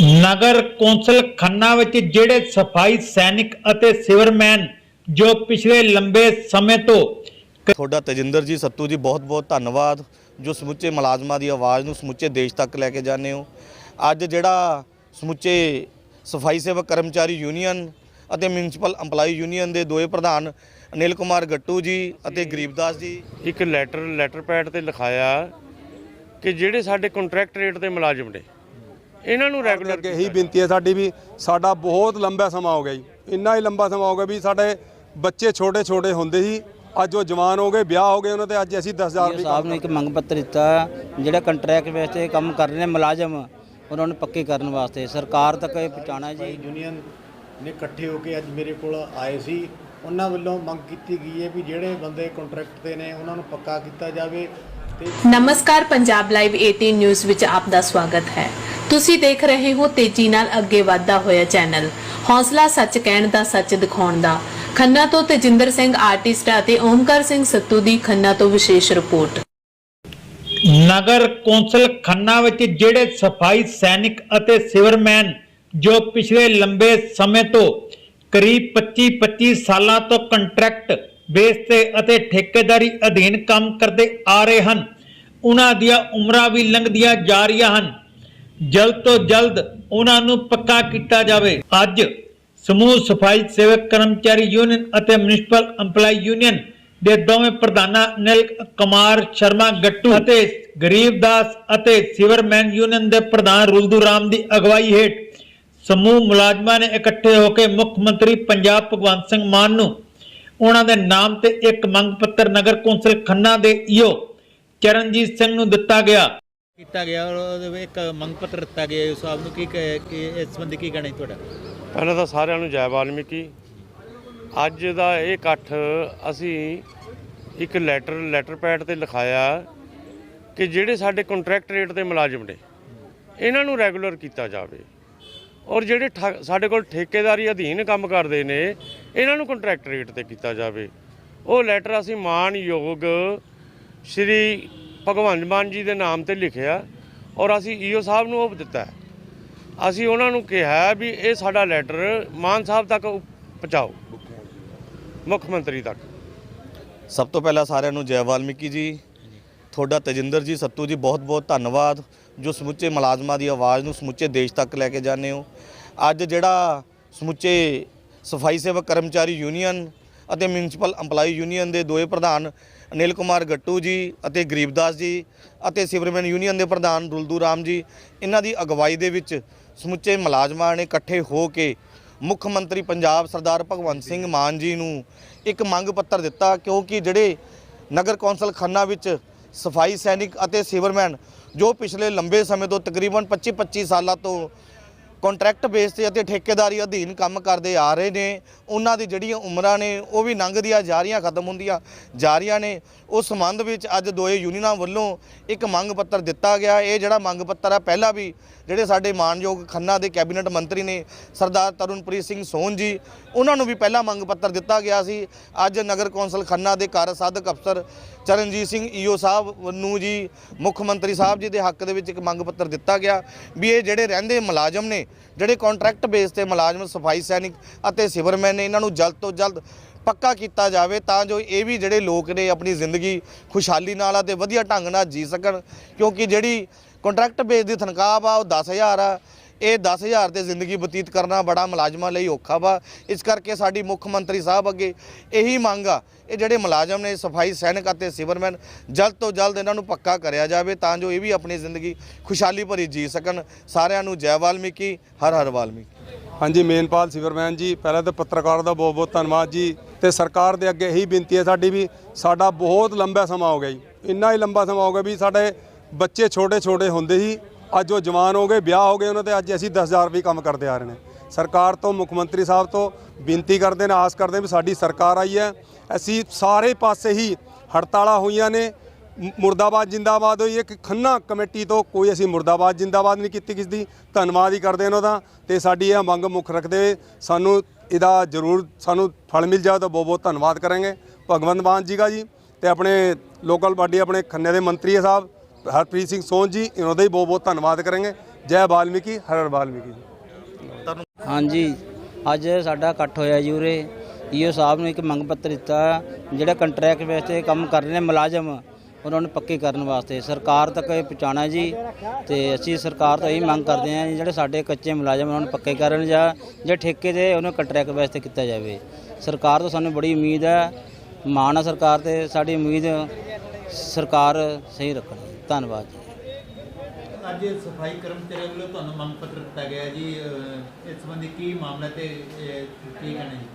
ਨਗਰ council Khanna ਵਿੱਚ ਜਿਹੜੇ ਸਫ਼ਾਈ ਸੈਨਿਕ ਅਤੇ ਸਿਵਰਮੈਨ ਜੋ ਪਿਛਲੇ ਲੰਬੇ ਸਮੇਂ ਤੋਂ ਤੁਹਾਡਾ ਤਜਿੰਦਰ ਜੀ ਸੱਤੂ ਜੀ ਬਹੁਤ ਬਹੁਤ ਧੰਨਵਾਦ। ਜੋ ਸਮੁੱਚੇ ਮੁਲਾਜ਼ਮਾਂ ਦੀ ਆਵਾਜ਼ ਨੂੰ ਸਮੁੱਚੇ ਦੇਸ਼ ਤੱਕ ਲੈ ਕੇ ਜਾਂਦੇ ਹੋ। ਅੱਜ ਜਿਹੜਾ ਸਮੁੱਚੇ ਸਫ਼ਾਈ ਸੇਵਕ ਕਰਮਚਾਰੀ ਯੂਨੀਅਨ ਅਤੇ ਮਿਊਨਿਸਪਲ EMPLOYE ਯੂਨੀਅਨ ਦੇ ਦੋਏ ਪ੍ਰਧਾਨ ਅਨਿਲ ਕੁਮਾਰ ਗੱਟੂ ਜੀ ਅਤੇ ਗਰੀਬਦਾਸ ਜੀ। ਇੱਕ ਲੈਟਰ ਲੈਟਰ ਪੈਡ ਤੇ ਲਿਖਾਇਆ ਕਿ ਜਿਹੜੇ ਸਾਡੇ ਕੰਟਰੈਕਟ ਰੇਟ ਦੇ ਮੁਲਾਜ਼ਮ ਨੇ ਇਹਨਾਂ ਨੂੰ ਰੈਗੂਲਰ ਅੱਗੇ ਇਹੀ ਬੇਨਤੀ ਹੈ ਸਾਡੀ ਵੀ ਸਾਡਾ ਬਹੁਤ ਲੰਬਾ ਸਮਾਂ ਹੋ ਗਿਆ ਜੀ। ਇੰਨਾ ਹੀ ਲੰਬਾ ਸਮਾਂ ਹੋ ਗਿਆ ਵੀ ਸਾਡੇ ਬੱਚੇ ਛੋਟੇ ਛੋਟੇ ਹੁੰਦੇ ਸੀ। ਅੱਜ ਉਹ ਜਵਾਨ ਹੋ ਗਏ ਵਿਆਹ ਹੋ ਗਏ ਉਹਨਾਂ ਤੇ ਅੱਜ ਅਸੀਂ 10000 ਜੀ ਸਾਹਿਬ ਨੇ ਇੱਕ ਮੰਗ ਪੱਤਰ ਦਿੱਤਾ ਜਿਹੜਾ ਕੰਟਰੈਕਟ ਵਿੱਚ ਇਹ ਕੰਮ ਕਰ ਰਹੇ ਨੇ ਮੁਲਾਜ਼ਮ ਉਹਨਾਂ ਨੂੰ ਪੱਕੇ ਕਰਨ ਵਾਸਤੇ। ਸਰਕਾਰ ਤੱਕ ਇਹ ਪਹੁੰਚਾਉਣਾ ਜੀ। ਯੂਨੀਅਨ ਨੇ ਇਕੱਠੇ ਹੋ ਕੇ ਅੱਜ ਮੇਰੇ ਕੋਲ ਆਏ ਸੀ। ਉਹਨਾਂ ਵੱਲੋਂ ਮੰਗ ਕੀਤੀ ਗਈ ਹੈ ਵੀ ਜਿਹੜੇ ਬੰਦੇ ਕੰਟਰੈਕਟ ਤੇ ਨੇ ਉਹਨਾਂ ਨੂੰ ਪੱਕਾ ਕੀਤਾ ਜਾਵੇ ਨਮਸਕਾਰ ਪੰਜਾਬ ਲਾਈਵ 18 ਨਿਊਜ਼ ਵਿੱਚ ਆਪ ਦਾ ਸਵਾਗਤ ਹੈ। ਤੁਸੀਂ ਦੇਖ ਰਹੇ ਹੋ ਤੇਜ਼ੀ ਨਾਲ ਅੱਗੇ ਵਧਦਾ ਹੋਇਆ ਚੈਨਲ। ਹੌਸਲਾ ਸੱਚ ਕਹਿਣ ਦਾ ਸੱਚ ਦਿਖਾਉਣ ਦਾ। ਖੰਨਾ ਤੋਂ ਤੇਜਿੰਦਰ ਸਿੰਘ ਆਰਟਿਸਟ ਅਤੇ ਓਮਕਾਰ ਸਿੰਘ ਸੱਤੂ ਦੀ ਖੰਨਾ ਤੋਂ ਵਿਸ਼ੇਸ਼ ਰਿਪੋਰਟ। ਨਗਰ ਕੌਂਸਲ ਖੰਨਾ ਵਿੱਚ ਜਿਹੜੇ ਸਫ਼ਾਈ ਸੈਨਿਕ ਅਤੇ ਸਿਵਰਮੈਨ ਜੋ ਪਿਛਲੇ ਲੰਬੇ ਸਮੇਂ ਤੋਂ ਕਰੀਬ 25-25 ਸਾਲਾਂ ਤੋਂ ਕੰਟਰੈਕਟ ਬੇਸ ਤੇ ਅਤੇ ਠੇਕੇਦਾਰੀ ਅਧੀਨ ਕੰਮ ਕਰਦੇ ਆ ਰਹੇ ਹਨ, ਉਹਨਾਂ ਦੀਆਂ ਉਮਰਾਂ ਵੀ ਲੰਘਦੀਆਂ ਜਾ ਰਹੀਆਂ ਹਨ। ਜਲਦ ਤੋਂ ਜਲਦ ਉਹਨਾਂ ਨੂੰ ਪੱਕਾ ਕੀਤਾ ਜਾਵੇ। ਅੱਜ ਸਮੂਹ ਸਫ਼ਾਈ ਸੇਵਕ ਕਰਮਚਾਰੀ ਯੂਨੀਅਨ ਅਤੇ ਮਿਊਨਿਸਪਲ EMPLOYE ਯੂਨੀਅਨ ਦੇ ਦੋਵੇਂ ਪ੍ਰਧਾਨਾਂ ਅਨਿਲ ਕੁਮਾਰ ਸ਼ਰਮਾ ਗੱਟੂ ਅਤੇ ਗਰੀਬਦਾਸ ਅਤੇ ਸਿਵਰਮੈਨ ਯੂਨੀਅਨ ਦੇ ਪ੍ਰਧਾਨ ਰੁਲਦੂ ਰਾਮ ਦੀ ਅਗਵਾਈ ਹੇਠ ਸਮੂਹ ਮੁਲਾਜ਼ਮਾਂ ਨੇ ਇਕੱਠੇ ਹੋ ਕੇ ਮੁੱਖ ਮੰਤਰੀ ਪੰਜਾਬ ਭਗਵੰਤ ਸਿੰਘ ਮਾਨ ਨੂੰ ਉਹਨਾਂ ਦੇ ਨਾਮ ਤੇ ਇੱਕ ਮੰਗ ਪੱਤਰ ਨਗਰ ਕੌਂਸਲ ਖੰਨਾ ਦੇ ਈਓ ਚਰਨਜੀਤ ਸਿੰਘ ਨੂੰ ਦਿੱਤਾ ਗਿਆ। ਕੀਤਾ ਗਿਆ ਔਰ ਉਹਦੇ ਇੱਕ ਮੰਗ ਪੱਤਰ ਦਿੱਤਾ ਗਿਆ ਉਸ ਸਾਹਿਬ ਨੂੰ। ਕੀ ਕਿ ਇਸ ਸੰਬੰਧੀ ਕੀ ਕਹਿਣਾ ਤੁਹਾਡਾ? ਪਹਿਲਾਂ ਤਾਂ ਸਾਰਿਆਂ ਨੂੰ ਜੈ ਵਾਲਮੀਕੀ। ਅੱਜ ਦਾ ਇਹ ਇਕੱਠ ਅਸੀਂ ਇੱਕ ਲੈਟਰ ਲੈਟਰ ਪੈਡ ਤੇ ਲਿਖਾਇਆ ਕਿ ਜਿਹੜੇ ਸਾਡੇ ਕੰਟਰੈਕਟ ਰੇਟ ਦੇ ਮੁਲਾਜ਼ਮ ਨੇ, ਇਹਨਾਂ ਨੂੰ ਰੈਗੂਲਰ ਕੀਤਾ ਜਾਵੇ। ਔਰ ਜਿਹੜੇ ਠਾ- ਸਾਡੇ ਕੋਲ ਠੇਕੇਦਾਰੀ ਅਧੀਨ ਕੰਮ ਕਰਦੇ ਨੇ, ਇਹਨਾਂ ਨੂੰ ਕੰਟਰੈਕਟ ਰੇਟ ਤੇ ਕੀਤਾ ਜਾਵੇ। ਉਹ ਲੈਟਰ ਅਸੀਂ ਮਾਨਯੋਗ ਸ਼੍ਰੀ ਭਗਵੰਤ ਮਾਨ ਜੀ ਦੇ ਨਾਮ ਤੇ ਲਿਖਿਆ ਔਰ ਅਸੀਂ ਈਓ ਸਾਹਿਬ ਨੂੰ ਉਹ ਦਿੱਤਾ। ਅਸੀਂ ਉਹਨਾਂ ਨੂੰ ਕਿਹਾ ਵੀ ਇਹ ਸਾਡਾ ਲੈਟਰ ਮਾਨ ਸਾਹਿਬ ਤੱਕ ਪਹੁੰਚਾਓ। ਮੁੱਖ ਮੰਤਰੀ ਤੱਕ। ਸਭ ਤੋਂ ਪਹਿਲਾਂ ਸਾਰਿਆਂ ਨੂੰ ਜੈ ਵਾਲਮੀਕੀ ਜੀ, ਤੁਹਾਡਾ ਤਜਿੰਦਰ ਜੀ, ਸੱਤੂ ਜੀ ਬਹੁਤ ਬਹੁਤ ਧੰਨਵਾਦ, ਜੋ ਸਮੁੱਚੇ ਮੁਲਾਜ਼ਮਾਂ ਦੀ ਆਵਾਜ਼ ਨੂੰ ਸਮੁੱਚੇ ਦੇਸ਼ ਤੱਕ ਲੈ ਕੇ ਜਾਂਦੇ ਹੋ। ਅੱਜ ਜਿਹੜਾ ਸਮੁੱਚੇ ਸਫ਼ਾਈ ਸੇਵਕ ਕਰਮਚਾਰੀ ਯੂਨੀਅਨ ਅਤੇ ਮਿਊਨਿਸਪਲ EMPLOYE ਯੂਨੀਅਨ ਦੇ ਦੋਏ ਪ੍ਰਧਾਨ ਅਨਿਲ ਕੁਮਾਰ ਗੱਟੂ ਜੀ ਅਤੇ ਗਰੀਬਦਾਸ ਜੀ ਅਤੇ ਸਿਵਰਮੈਨ ਯੂਨੀਅਨ ਦੇ ਪ੍ਰਧਾਨ ਰੁਲਦੂ ਰਾਮ ਜੀ, ਇਹਨਾਂ ਦੀ ਅਗਵਾਈ ਦੇ ਵਿੱਚ ਸਮੁੱਚੇ ਮੁਲਾਜ਼ਮਾਂ ਨੇ ਇਕੱਠੇ ਹੋ ਕੇ ਮੁੱਖ ਮੰਤਰੀ ਪੰਜਾਬ ਸਰਦਾਰ ਭਗਵੰਤ ਸਿੰਘ ਮਾਨ ਜੀ ਨੂੰ ਇੱਕ ਮੰਗ ਪੱਤਰ ਦਿੱਤਾ, ਕਿਉਂਕਿ ਜਿਹੜੇ ਨਗਰ ਕੌਂਸਲ ਖੰਨਾ ਵਿੱਚ ਸਫ਼ਾਈ ਸੈਨਿਕ ਅਤੇ ਸਿਵਰਮੈਨ ਜੋ ਪਿਛਲੇ ਲੰਬੇ ਸਮੇਂ ਤੋਂ ਤਕਰੀਬਨ 25-25 ਸਾਲਾਂ ਤੋਂ ਕੰਟਰੈਕਟ ਬੇਸ ਤੇ ਅਤੇ ਠੇਕੇਦਾਰੀ ਅਧੀਨ ਕੰਮ ਕਰਦੇ ਆ ਰਹੇ ਨੇ। ਉਹਨਾਂ ਦੀ ਜਿਹੜੀਆਂ ਉਮਰਾਂ ਨੇ, ਉਹ ਵੀ ਲੰਘਦੀਆਂ ਜਾ ਰਹੀਆਂ ਖਤਮ ਹੁੰਦੀਆਂ ਜਾ ਰਹੀਆਂ ਨੇ। ਉਸ ਸੰਬੰਧ ਵਿੱਚ ਅੱਜ ਦੋਏ ਯੂਨੀਅਨਾਂ ਵੱਲੋਂ ਇੱਕ ਮੰਗ ਪੱਤਰ ਦਿੱਤਾ ਗਿਆ। ਇਹ ਜਿਹੜਾ ਮੰਗ ਪੱਤਰ ਆ, ਪਹਿਲਾਂ ਵੀ ਜਿਹੜੇ ਸਾਡੇ ਮਾਨਯੋਗ ਖੰਨਾ ਦੇ ਕੈਬਨਿਟ ਮੰਤਰੀ ਨੇ, ਸਰਦਾਰ ਤਰੁਣਪ੍ਰੀਤ ਸਿੰਘ ਸੋਹਨ ਜੀ, ਉਹਨਾਂ ਨੂੰ ਵੀ ਪਹਿਲਾਂ ਮੰਗ ਪੱਤਰ ਦਿੱਤਾ ਗਿਆ ਸੀ। ਅੱਜ ਨਗਰ ਕੌਂਸਲ ਖੰਨਾ ਦੇ ਕਾਰਜ ਸਾਧਕ ਅਫਸਰ ਚਰਨਜੀਤ ਸਿੰਘ ਈਓ ਸਾਹਿਬ ਨੂੰ ਜੀ, ਮੁੱਖ ਮੰਤਰੀ ਸਾਹਿਬ ਜੀ ਦੇ ਹੱਕ ਦੇ ਵਿੱਚ ਇੱਕ ਮੰਗ ਪੱਤਰ ਦਿੱਤਾ ਗਿਆ ਵੀ ਇਹ ਜਿਹੜੇ ਰਹਿੰਦੇ ਮੁਲਾਜ਼ਮ ਨੇ ਜਿਹੜੇ ਕੰਟਰੈਕਟ ਬੇਸ ਤੇ ਮੁਲਾਜ਼ਮ, ਸਫ਼ਾਈ ਸੈਨਿਕ ਅਤੇ ਸਿਵਰਮੈਨ ਨੇ ਇਹਨਾਂ ਨੂੰ ਜਲਦ ਤੋਂ ਜਲਦ ਪੱਕਾ ਕੀਤਾ ਜਾਵੇ ਤਾਂ ਜੋ ਇਹ ਵੀ ਜਿਹੜੇ ਲੋਕ ਨੇ ਆਪਣੀ ਜ਼ਿੰਦਗੀ ਖੁਸ਼ਹਾਲੀ ਨਾਲ ਅਤੇ ਵਧੀਆ ਢੰਗ ਨਾਲ ਜੀ ਸਕਣ। ਕਿਉਂਕਿ ਜਿਹੜੀ ਕੰਟਰੈਕਟ ਬੇਸ ਦੀ ਤਨਖਾਹ ਆ ਉਹ 10000 ਆ ਇਹ 10000 ਤੇ ਜ਼ਿੰਦਗੀ ਬਤੀਤ ਕਰਨਾ ਬੜਾ ਮੁਲਾਜ਼ਮਾਂ ਲਈ ਔਖਾ ਵਾ। ਇਸ ਕਰਕੇ ਸਾਡੀ ਮੁੱਖ ਮੰਤਰੀ ਸਾਹਿਬ ਅੱਗੇ ਇਹੀ ਮੰਗ ਆ, ਇਹ ਜਿਹੜੇ ਮੁਲਾਜ਼ਮ ਨੇ, ਸਫ਼ਾਈ ਸੈਨਿਕ ਅਤੇ ਸਿਵਰਮੈਨ, ਜਲਦ ਤੋਂ ਜਲਦ ਇਹਨਾਂ ਨੂੰ ਪੱਕਾ ਕਰਿਆ ਜਾਵੇ ਤਾਂ ਜੋ ਇਹ ਵੀ ਆਪਣੀ ਜ਼ਿੰਦਗੀ ਖੁਸ਼ਹਾਲੀ ਭਰੀ ਜੀ ਸਕਣ। ਸਾਰਿਆਂ ਨੂੰ ਜੈ ਵਾਲਮੀਕੀ, ਹਰ ਹਰ ਵਾਲਮੀਕੀ। ਹਾਂਜੀ, ਮੇਨਪਾਲ ਸਿਵਰਮੈਨ ਜੀ, ਪਹਿਲਾਂ ਤਾਂ ਪੱਤਰਕਾਰ ਦਾ ਬਹੁਤ ਬਹੁਤ ਧੰਨਵਾਦ ਜੀ ਤੇ ਸਰਕਾਰ ਦੇ ਅੱਗੇ ਇਹੀ ਬੇਨਤੀ ਹੈ ਸਾਡੀ ਵੀ ਸਾਡਾ ਬਹੁਤ ਲੰਬਾ ਸਮਾਂ ਹੋ ਗਿਆ ਜੀ। ਇੰਨਾ ਹੀ ਲੰਬਾ ਸਮਾਂ ਹੋ ਗਿਆ ਵੀ ਸਾਡੇ ਬੱਚੇ ਛੋਟੇ ਛੋਟੇ ਹੁੰਦੇ ਸੀ ਅੱਜ ਉਹ ਜਵਾਨ ਹੋ ਗਏ, ਵਿਆਹ ਹੋ ਗਏ, ਉਹਨਾਂ ਤੇ ਅੱਜ ਅਸੀਂ 10000 ਰੁਪਏ ਕੰਮ ਕਰਦੇ ਆ ਰਹੇ ਨੇ। ਸਰਕਾਰ ਤੋਂ, ਮੁੱਖ ਮੰਤਰੀ ਸਾਹਿਬ ਤੋਂ ਬੇਨਤੀ ਕਰਦੇ ਨੇ, ਆਸ ਕਰਦੇ ਵੀ ਸਾਡੀ ਸਰਕਾਰ ਆਈ ਹੈ। ਅਸੀਂ ਸਾਰੇ ਪਾਸੇ ਹੀ ਹੜਤਾਲਾਂ ਹੋਈਆਂ ਨੇ। ਮੁਰਦਾਬਾਦ ਜਿੰਦਾਬਾਦ ਹੋਈ। ਹੈ ਕਿ ਖੰਨਾ ਕਮੇਟੀ ਤੋਂ ਕੋਈ ਅਸੀਂ ਮੁਰਦਾਬਾਦ ਜਿੰਦਾਬਾਦ ਨਹੀਂ ਕੀਤੀ ਕਿਸ ਦੀ। ਧੰਨਵਾਦ ਹੀ ਕਰਦੇ ਉਹਨਾਂ ਦਾ। ਤੇ ਸਾਡੀ ਇਹ ਮੰਗ ਮੁੱਖ ਰੱਖਦੇ ਹੋਏ ਸਾਨੂੰ ਇਹਦਾ ਜ਼ਰੂਰ, ਸਾਨੂੰ ਫਲ ਮਿਲ ਜਾਵੇ ਤਾਂ ਬਹੁਤ ਬਹੁਤ ਧੰਨਵਾਦ ਕਰਾਂਗੇ। ਭਗਵੰਤ ਮਾਨ ਜੀ ਦਾ ਜੀ ਤੇ ਆਪਣੇ ਲੋਕਲ ਬਾਡੀ, ਆਪਣੇ ਖੰਨੇ ਦੇ ਮੰਤਰੀ ਸਾਹਿਬ। ਹਰਪ੍ਰੀਤ ਸਿੰਘ ਸੋਨ ਜੀ ਇਹਨਾਂ ਦਾ ਹੀ ਬਹੁਤ ਬਹੁਤ ਧੰਨਵਾਦ ਕਰਾਂਗੇ। ਜੈ ਵਾਲਮੀਕੀ ਹਰ ਹਰ ਵਾਲਮੀਕੀ ਜੀ। ਹਾਂਜੀ ਅੱਜ ਸਾਡਾ ਇਕੱਠ ਹੋਇਆ ਜੀ ਉਰੇ। ਈਓ ਸਾਹਿਬ ਨੂੰ ਇੱਕ ਮੰਗ ਪੱਤਰ ਦਿੱਤਾ ਜਿਹੜਾ ਕੰਟਰੈਕਟ ਬੇਸ ਤੇ ਕੰਮ ਕਰ ਰਹੇ ਨੇ ਮੁਲਾਜ਼ਮ ਉਹਨਾਂ ਨੂੰ ਪੱਕੇ ਕਰਨ ਵਾਸਤੇ। ਸਰਕਾਰ ਤੱਕ ਇਹ ਪਹੁੰਚਾਉਣਾ ਜੀ ਤੇ ਅਸੀਂ ਸਰਕਾਰ ਤੋਂ ਇਹ ਮੰਗ ਕਰਦੇ ਹਾਂ ਜੀ, ਜਿਹੜੇ ਸਾਡੇ ਕੱਚੇ ਮੁਲਾਜ਼ਮ ਉਹਨਾਂ ਨੂੰ ਪੱਕੇ ਕਰਨ ਜਾਂ ਜੇ ਠੇਕੇ ਤੇ ਉਹਨੂੰ ਕੰਟਰੈਕਟ ਬੇਸ ਤੇ ਕੀਤਾ ਜਾਵੇ। ਸਰਕਾਰ ਤੋਂ ਸਾਨੂੰ ਬੜੀ ਉਮੀਦ ਹੈ ਮਾਣ ਹੈ ਸਰਕਾਰ ਤੇ ਸਾਡੀ ਉਮੀਦ ਸਰਕਾਰ ਸਹੀ ਰੱਖਣੀ। ਧੰਨਵਾਦ ਜੀ। ਅੱਜ ਸਫ਼ਾਈ ਕਰਮਚਾਰੀਆਂ ਵੱਲੋਂ ਤੁਹਾਨੂੰ ਮੰਗ ਪੱਤਰ ਦਿੱਤਾ ਗਿਆ ਜੀ ਇਸ ਸੰਬੰਧੀ ਕੀ ਮਾਮਲਾ ਤੇ ਕੀ ਕਹਿਣਾ ਜੀ?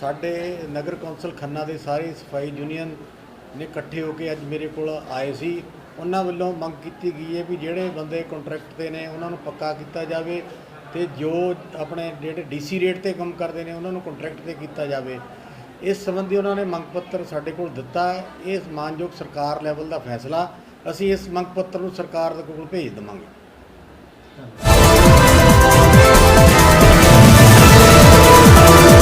ਸਾਡੇ ਨਗਰ ਕੌਂਸਲ ਖੰਨਾ ਦੇ ਸਾਰੇ ਸਫ਼ਾਈ ਯੂਨੀਅਨ ਨੇ ਇਕੱਠੇ ਹੋ ਕੇ ਅੱਜ ਮੇਰੇ ਕੋਲ ਆਏ ਸੀ। ਉਹਨਾਂ ਵੱਲੋਂ ਮੰਗ ਕੀਤੀ ਗਈ ਹੈ ਵੀ ਜਿਹੜੇ ਬੰਦੇ ਕੰਟਰੈਕਟ ਤੇ ਨੇ ਉਹਨਾਂ ਨੂੰ ਪੱਕਾ ਕੀਤਾ ਜਾਵੇ ਤੇ ਜੋ ਆਪਣੇ ਜਿਹੜੇ ਡੀਸੀ ਰੇਟ ਤੇ ਕੰਮ ਕਰਦੇ ਨੇ ਉਹਨਾਂ ਨੂੰ ਕੰਟਰੈਕਟ ਤੇ ਕੀਤਾ ਜਾਵੇ। ਇਸ ਸੰਬੰਧੀ ਉਹਨਾਂ ਨੇ ਮੰਗ ਪੱਤਰ ਸਾਡੇ ਕੋਲ ਦਿੱਤਾ ਹੈ। ਇਹ ਮਾਨਯੋਗ ਸਰਕਾਰ ਲੈਵਲ ਦਾ ਫੈਸਲਾ, ਅਸੀਂ ਇਸ ਮੰਗ ਪੱਤਰ ਨੂੰ ਸਰਕਾਰ ਦੇ ਕੋਲ ਭੇਜ ਦੇਵਾਂਗੇ।